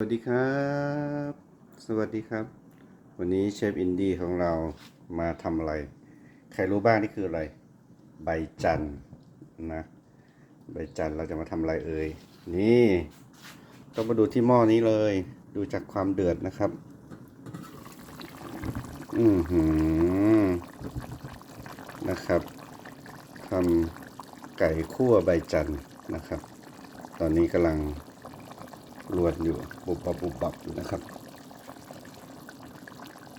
สวัสดีครับ สวัสดีครับ วันนี้เชฟอินดี้ของเรามาทำอะไร ใครรู้บ้างนี่คืออะไร ใบจันทร์นะ ใบจันทร์เราจะมาทำอะไรเอ่ย นี่ ต้องมาดูที่หม้อนี้เลย ดูจากความเดือดนะครับ อือหือ นะครับทำไก่คั่วใบจันทร์นะครับ ตอนนี้กำลัง รวนอยู่บุบบับบุบบับอยู่นะครับ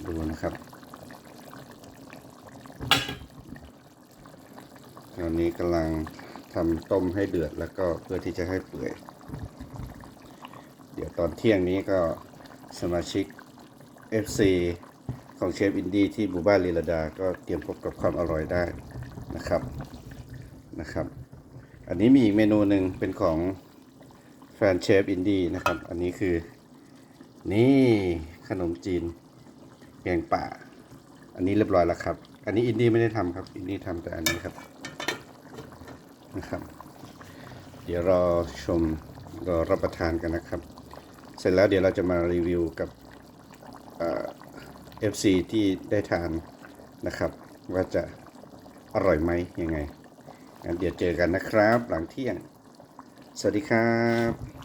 ดูนะครับตอนนี้กำลังทำต้มให้เดือดแล้วก็เพื่อที่จะให้เปื่อย เดี๋ยวตอนเที่ยงนี้ก็สมาชิก FC ของเชฟอินดี้ที่หมู่บ้านลีลาดา ก็เตรียมพบกับความอร่อยได้นะครับนะครับ อันนี้มีอีกเมนูหนึ่งเป็นของ แฟนเชฟอินดี้นะครับ อันนี้คือ นี่ขนมจีนแกงป่า อันนี้เรียบร้อยแล้วครับ อันนี้อินดี้ไม่ได้ทำครับ อินดี้ทำแต่อันนี้ครับนะครับ เดี๋ยวรอชมรอรับประทานกันนะครับ เสร็จแล้วเดี๋ยวเราจะมารีวิวกับเอฟซีที่ได้ทานนะครับ ว่าจะอร่อยไหมยังไงงั้นเดี๋ยวเจอกันนะครับ หลังเที่ยง สวัสดีครับ